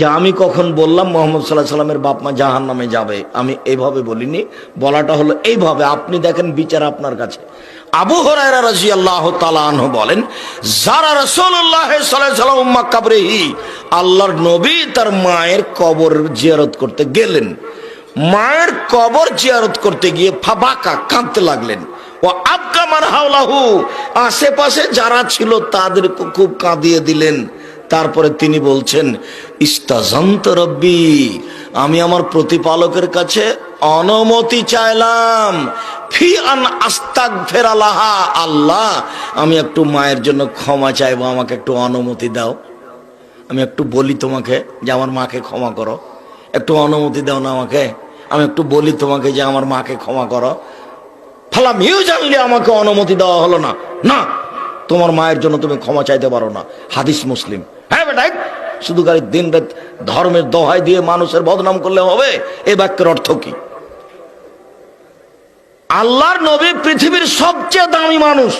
যে আমি কখন বললাম মোহাম্মদ সাল্লাহ সাল্লামের বাপ মা জাহান নামে যাবে, আমি এইভাবে বলিনি। বলাটা হলো এইভাবে, আপনি দেখেন বিচার আপনার কাছে। আবু হরাইরা রাজি আল্লাহ তালাহ বলেন, যারা রসুল্লাহ উম্মা কাবরেহি, আল্লাহর নবী তার মায়ের কবর জিয়ারত করতে গেলেন। মায়ের কবর জিয়ারত করতে গিয়ে ফাবাকা, কাঁদতে লাগলেন। ও আবকা মান হাওলাহু আশেপাশে যারা ছিল তাদেরকে খুব কাঁদিয়ে দিলেন। তারপরে তিনি বলছেন, ইস্তাজন্ত রব্বি, আমি আমার প্রতিপালকের কাছে অনুমতি চাইলাম। ফি আন আস্তাক ফেরালাহা আল্লাহ, আমি একটু মায়ের জন্য ক্ষমা চাইব, আমাকে একটু অনুমতি দাও। আমি একটু বলি তোমাকে যে আমার মাকে ক্ষমা করো। একটু অনুমতি দাও না আমাকে। আমি একটু বলি তোমাকে যে আমার মাকে ক্ষমা করো। ফালাম ইউ জানলে আমাকে অনুমতি দেওয়া হলো না। না, তোমার মায়ের জন্য তুমি ক্ষমা চাইতে পারো না। হাদিস মুসলিম। শুধু গাড়ি দিন রাত ধর্মের দোহাই দিয়ে মানুষের বদনাম করলে হবে? এই বাক্যের অর্থ কি? আল্লাহর নবী পৃথিবীর সবচেয়ে দামি মানুষ।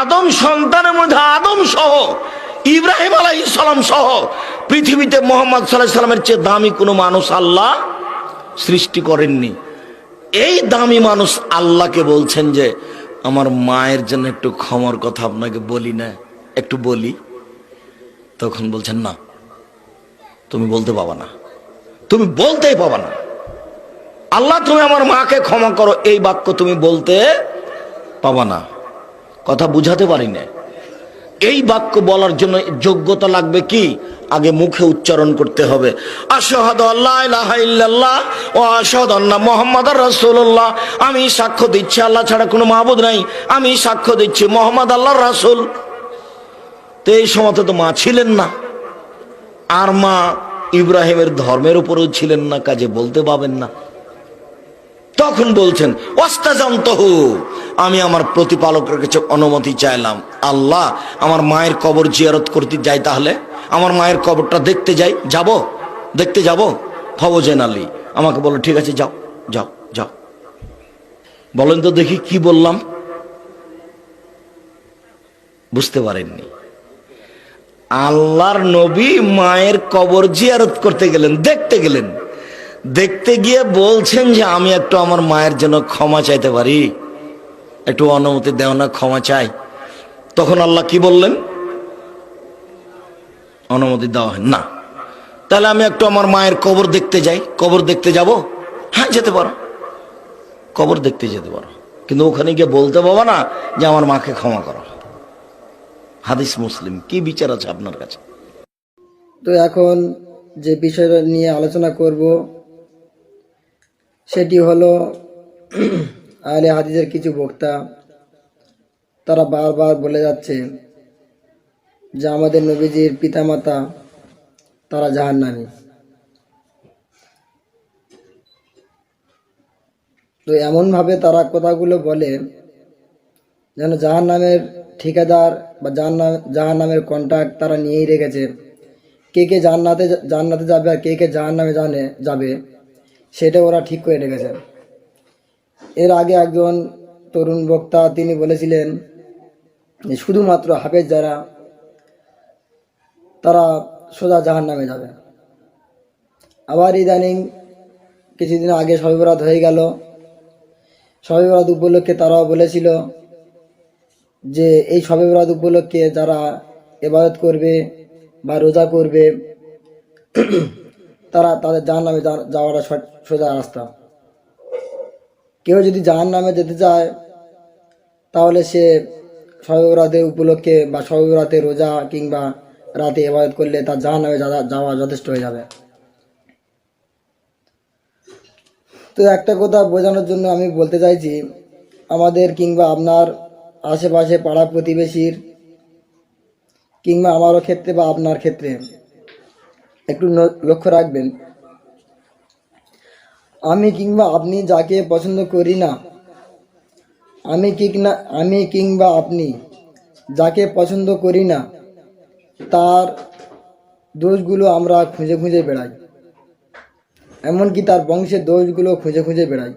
আদম সন্তানের মধ্যে আদম সহ, ইব্রাহিম আলাই সালাম সহ, পৃথিবীতে মোহাম্মদ সাল্লাহ সাল্লামের চেয়ে দামি কোনো মানুষ আল্লাহ সৃষ্টি করেননি। এই দামি মানুষ আল্লাহকে বলছেন যে, আমার মায়ের জন্য একটু ক্ষমার কথা আপনাকে বলি না, একটু বলি। তখন বলছেন না তুমি বলতে পাবা না। তুমি বলতেই পাবা না। আল্লাহ, তুমি আমার মাকে ক্ষমা করো। এই বাক্য তুমি বলতে পাবা না। কথা বুঝাতে পারি না এই বাক্য বলার জন্য যোগ্যতা লাগবে কি? আগে মুখে উচ্চারণ করতে হবে। আমি সাক্ষ্য দিচ্ছি, আল্লাহ ছাড়া কোনো মাহবুদ নাই। আমি সাক্ষ্য দিচ্ছি, মোহাম্মদ আল্লাহ রাসূল। তো এই সময় তো মা ছিলেন না। আর মা ইব্রাহিমের ধর্মের উপরেও ছিলেন না, কাজে বলতে পাবেন না। তখন বলছেন অস্তাজন্তহু আমি আমার প্রতিপালকের কাছে অনুমতি চাইলাম। আল্লাহ, আমার মায়ের কবর জিয়ারত করতে যাই তাহলে? আমার মায়ের কবরটা দেখতে যাই, যাব? দেখতে যাব? ফবজেন আলী, আমাকে বলো, ঠিক আছে, যাও যাও যাও। বলেন তো দেখি কি বললাম। বুঝতে পারেননি। আল্লাহর নবী মায়ের কবর জিয়ারত করতে গেলেন, দেখতে গেলেন। দেখতে গিয়ে বলছেন যে, আমি একটু আমার মায়ের জন্য ক্ষমা চাইতে পারি। একটু অনুমতি দেও না, ক্ষমা চাই। তখন আল্লাহ কি বললেন? অনুমতি দেওয়া হয় না, তাহলে আমি একটু আমার মায়ের কবর দেখতে যাই। কবর দেখতে যাব? হ্যাঁ যেতে পারো। কবর দেখতে যেতে পারো। কিন্তু ওখানে গিয়ে বলতে পাবো না যে, আমার মাকে ক্ষমা করো। হাদিস মুসলিম, কি বিচার আছে আপনার কাছে? তো এখন যে বিষয়টা নিয়ে আলোচনা করব, সেটি হলো আহলে হাদিসের কিছু বক্তা, তারা বারবার বলে যাচ্ছে যে আমাদের নবীজির পিতামাতা তারা জাহান্নামী। তো এমনভাবে তারা কথাগুলো বলে, যেন জাহান নামের ঠিকাদার বা জাহান্নাম জাহান নামের কন্ট্রাক্ট তারা নিয়েই রেখেছে। কে কে জান্নাতে জান্নাতে যাবে আর কে কে জাহান নামে জানে, যাবে, সেটা ওরা ঠিক করে রেখেছে। এর আগে একজন তরুণ বক্তা তিনি বলেছিলেন শুধুমাত্র হাফেজ যারা, তারা সোজা জাহান নামে যাবে। আবার ইদানিং কিছুদিন আগে সবিবরাত হয়ে গেল। সবিবরাত উপলক্ষে তারাও বলেছিল যে এই সবে বরাত উপলক্ষে যারা এবাদত করবে বা রোজা করবে, তারা তাদের জাহান নামে যাওয়াটা সোজা রাস্তা। কেউ যদি জাহান নামে যেতে চায়, তাহলে সে সবে বরাতে উপলক্ষে বা সবে বরাতে রোজা কিংবা রাতে এবাদত করলে তার জাহান নামে যাওয়া যথেষ্ট হয়ে যাবে। তো একটা কথা বোঝানোর জন্য আমি বলতে চাইছি, আমাদের কিংবা আপনার আশেপাশে পাড়া প্রতিবেশীর কিংবা আমারও ক্ষেত্রে বা আপনার ক্ষেত্রে। একটু লক্ষ্য রাখবেন। আমি কিংবা আপনি যাকে পছন্দ করি না, আমি কিংবা আমি কিংবা আপনি যাকে পছন্দ করি না, তার দোষগুলো আমরা খুঁজে খুঁজে বেড়াই। এমনকি তার বংশের দোষগুলো খুঁজে খুঁজে বেড়াই।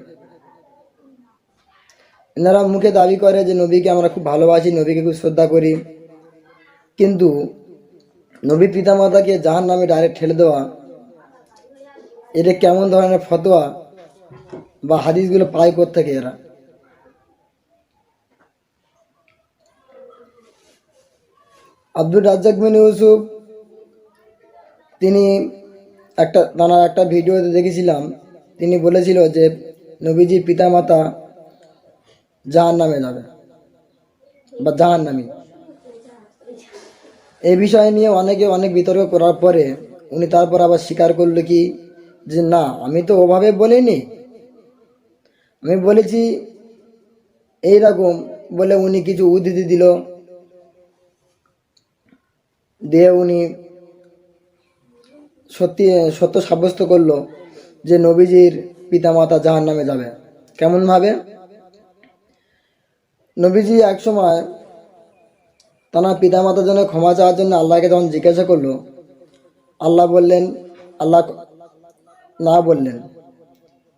এনারা মুখে দাবি করে যে নবীকে আমরা খুব ভালোবাসি, নবীকে খুব শ্রদ্ধা করি। কিন্তু নবী পিতামাতাকে জাহান নামে ডাইরেক্ট ঠেলে দেওয়া, এটা কেমন ধরনের ফতোয়া বা হাদিসগুলো পায় থেকে এরা? আব্দুল রাজ্জাক বিন ইউসুফ, তিনি একটা, তার একটা ভিডিওতে দেখেছিলাম। তিনি বলেছিল যে নবীজির পিতামাতা জাহান নামে যাবে। বা জাহান নামী এই বিষয় নিয়ে অনেকে অনেক বিতর্ক করার পরে উনি তারপর আবার স্বীকার করল কি, যে না, আমি তো ওভাবে বলিনি। আমি বলেছি, এইরকম বলে উনি কিছু উদ্ধৃতি দিল। দিয়ে উনি সত্যি, সত্য সাব্যস্ত করল যে নবীজির পিতামাতা জাহান নামে যাবে। কেমন ভাবে নবীজি এক সময় তার পিতামাতার জন্য ক্ষমা চাওয়ার জন্য আল্লাহকে যখন জিজ্ঞাসা করল, আল্লাহ বললেন, আল্লাহ না বললেন।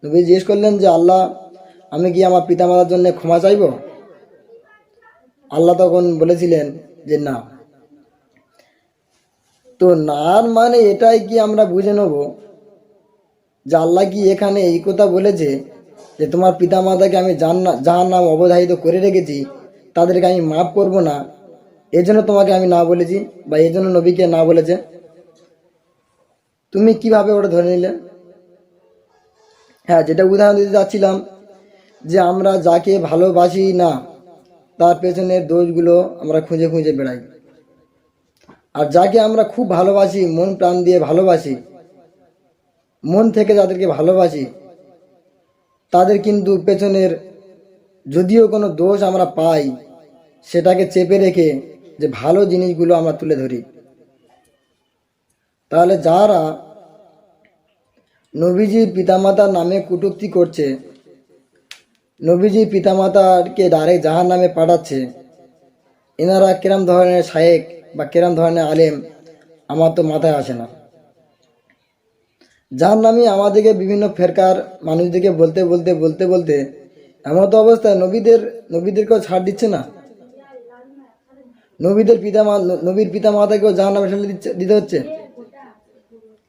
নবী জিজ্ঞেস করলেন যে, আল্লাহ, আমি কি আমার পিতামাতার জন্য ক্ষমা চাইব? আল্লাহ তখন বলেছিলেন যে, না। তো নার মানে এটাই কি আমরা বুঝে নেব যে, আল্লাহ কি এখানে এই কথা বলেছে? যে তোমার পিতামাতাকে আমি যাহার নাম অবধারিত করে রেখেছি, তাদেরকে আমি মাফ করব না। এজন্য তোমাকে আমি না বলেছি বা এই জন্য নবীকে না বলেছে। তুমি কীভাবে ওটা ধরে নিলে? হ্যাঁ যেটা উদাহরণ দিতে চাচ্ছিলাম যে আমরা যাকে ভালোবাসি না, তার পেছনের দোষগুলো আমরা খুঁজে খুঁজে বেড়াই। আর যাকে আমরা খুব ভালোবাসি, মন প্রাণ দিয়ে ভালোবাসি, মন থেকে যাদেরকে ভালোবাসি তাদের কিন্তু পেছনের যদিও কোনো দোষ আমরা পাই, সেটাকে চেপে রেখে যে ভালো জিনিসগুলো আমরা তুলে ধরি। তাহলে যারা নবীজির পিতামাতার নামে কটূক্তি করছে নবীজির পিতামাতাকে ডাইরেক্ট জাহার নামে পাঠাচ্ছে, এনারা কিরম ধরনের শায়েক বা কিরম ধরনের আলেম, আমার তো মাথায় আসে না। যার নামে আমাদেরকে বিভিন্ন ফেরকার মানুষদেরকে বলতে বলতে বলতে বলতে এমন তো অবস্থায় নবীদের, নবীদেরকেও ছাড় দিচ্ছে না। নবীদের পিতা নবীর পিতা মাতাকেও জাহান নামে দিতে হচ্ছে।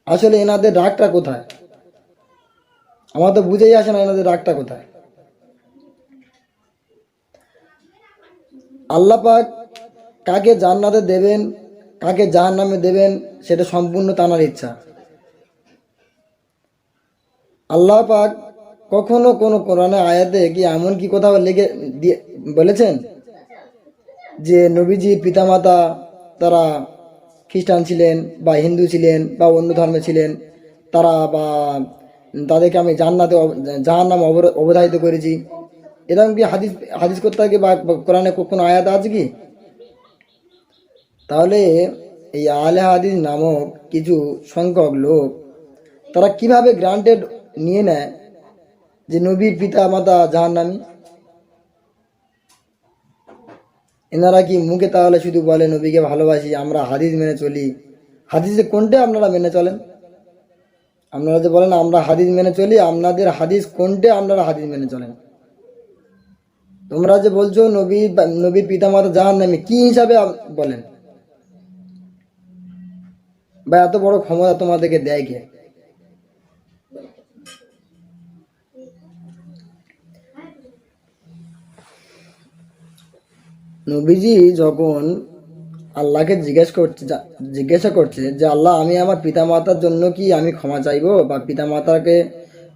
আসলে এনাদের রাগটা কোথায়? আমার তো বুঝেই আসে না এনাদের রাগটা কোথায়। আল্লাহ পাক কাকে জান্নাতে দেবেন, কাকে জাহান নামে দেবেন, সেটা সম্পূর্ণ তানার ইচ্ছা। আল্লাহ পাক কখনো কোনো কোরআনে আয়াতে কি এমন কি কোথাও লেগে দিয়ে বলেছেন? যে নবীজির পিতামাতা তারা খ্রিস্টান ছিলেন বা হিন্দু ছিলেন বা অন্য ধর্মে ছিলেন, তারা বা তাদেরকে আমি জান্নাতে জাহান নাম অবধারিত করেছি। এরকম কি হাদিস হাদিস করতে থাকে বা কোরআনে কোনো আয়াত আছে কি? তাহলে এই আলে হাদিস নামক কিছু সংখ্যক লোক তারা কীভাবে গ্রান্টেড নিয়ে নেয় যে নবীর পিতা মাতা জাহান্নামী। এনারা কি মুখে তাহলে শুধু বলে, নবীকে ভালোবাসি, আমরা হাদিস মেনে চলি হাদিসে কোনটা আপনারা মেনে চলেন? আপনারা যে বলেন, আমরা হাদিস মেনে চলি আপনাদের হাদিস কোনটা আপনারা হাদিস মেনে চলেন? তোমরা যে বলছো নবী নবীর পিতা মাতা জাহান নামে কি হিসাবে বলেন? বা এত বড় ক্ষমতা তোমাদেরকে দেয় কে? নবীজি যখন আল্লাহকে জিজ্ঞেস করছে জিজ্ঞাসা করছে যে, আল্লাহ, আমি আমার পিতামাতার জন্য কি আমি ক্ষমা চাইব বা পিতামাতাকে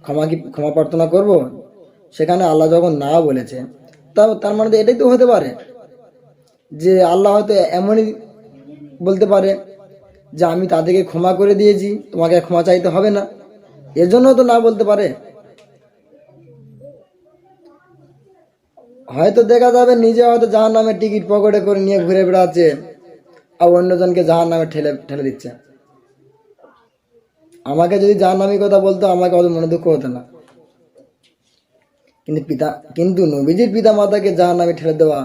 ক্ষমা কি, ক্ষমা প্রার্থনা করব? সেখানে আল্লাহ যখন না বলেছে তা তার মানে এটাই তো হতে পারে যে, আল্লাহ হয়তো এমনই বলতে পারে যে, আমি তাদেরকে ক্ষমা করে দিয়েছি, তোমাকে ক্ষমা চাইতে হবে না। এজন্য তো না বলতে পারে। হয়তো দেখা যাবে নিজে হয়তো জাহান নামে টিকিট পকেটে করে নিয়ে ঘুরে বেড়াচ্ছে, আর অন্যজনকে জাহান নামে ঠেলে ঠেলে দিচ্ছে। আমাকে যদি জাহান নামি কথা বলতো, আমাকে অত মনে দুঃখ হতো না। কিন্তু পিতা, কিন্তু নবীজির পিতা মাতাকে জাহান নামে ঠেলে দেওয়া,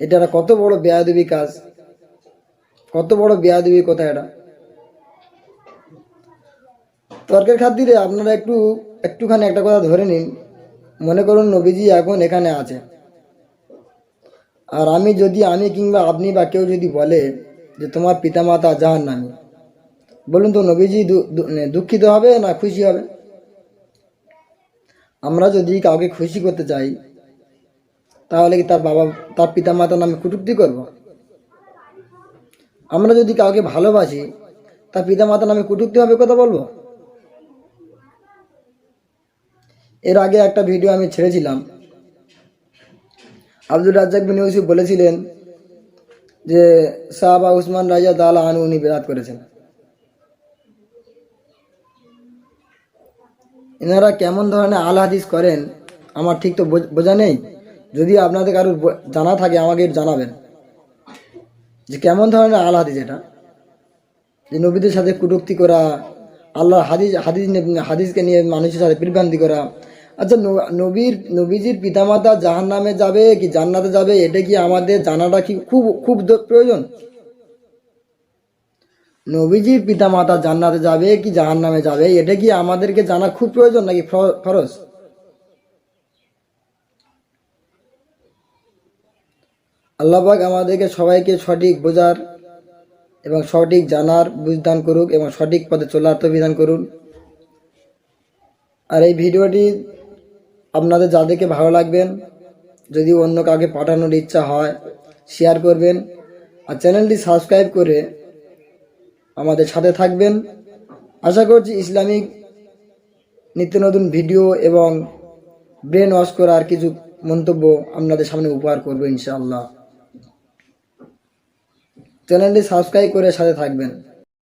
এটা একটা কত বড় বেয়াদবি কাজ। কত বড় বেয়াদবি কথা এটা। তর্কের খাতিরে আপনারা একটু, একটুখানি একটা কথা ধরে নিন। মনে করুন নবীজি এখন এখানে আছে। আর আমি যদি, আমি কিংবা আপনি বা কেউ যদি বলে যে তোমার পিতামাতা জাহান নামি, বলুন তো নবীজি মানে দুঃখিত হবে না খুশি হবে? আমরা যদি কাউকে খুশি করতে চাই, তাহলে কি তার বাবা, তার পিতামাতার নামে কটূক্তি করব? আমরা যদি কাউকে ভালোবাসি, তার পিতামাতার নামে কটূক্তি হবে কথা বলব? এর আগে একটা ভিডিও আমি ছেড়েছিলাম। আব্দুল রাজ্জাক বিন ইউসুফ বলেছিলেন যে সাহাবা উসমান রাজা দালা আনু উনি বেরাত করেছেন। এনারা কেমন ধরনের আল হাদিস করেন, আমার ঠিক তো বোঝা নেই। যদি আপনাদের কারোর জানা থাকে, আমাকে জানাবেন। যে কেমন ধরনের আল হাদিস এটা? যে নবীদের সাথে কটূক্তি করা আল্লাহ হাদিস হাদিস হাদিসকে নিয়ে মানুষের সাথে বিভ্রান্তি করা আচ্ছা নবীর, নবীজির পিতামাতা জাহান নামে যাবে কি জান্নাতে যাবে? এটা কি আমাদের জানাটা কি খুব খুব প্রয়োজন? নবীজির পিতামাতা জান্নাতে যাবে কি জাহান নামে যাবে? এটা কি আমাদেরকে জানা খুব প্রয়োজন নাকি ফর- ফরজ? আল্লাহবাক আমাদেরকে সবাইকে সঠিক বোঝার এবং সঠিক জানার বুঝদান করুক এবং সঠিক পথে চলার তো বিধান করুন। আর এই ভিডিওটি আপনাদের যাদেরকে ভালো লাগবেন, যদি অন্য কাউকে পাঠানোর ইচ্ছা হয় শেয়ার করবেন আর চ্যানেলটি সাবস্ক্রাইব করে আমাদের সাথে থাকবেন। আশা করছি ইসলামিক নিত্য নতুন ভিডিও এবং ব্রেন ওয়াশ করার কিছু মন্তব্য আপনাদের সামনে উপহার করব ইনশাআল্লাহ। চ্যানেলটি সাবস্ক্রাইব করে সাথে থাকবেন।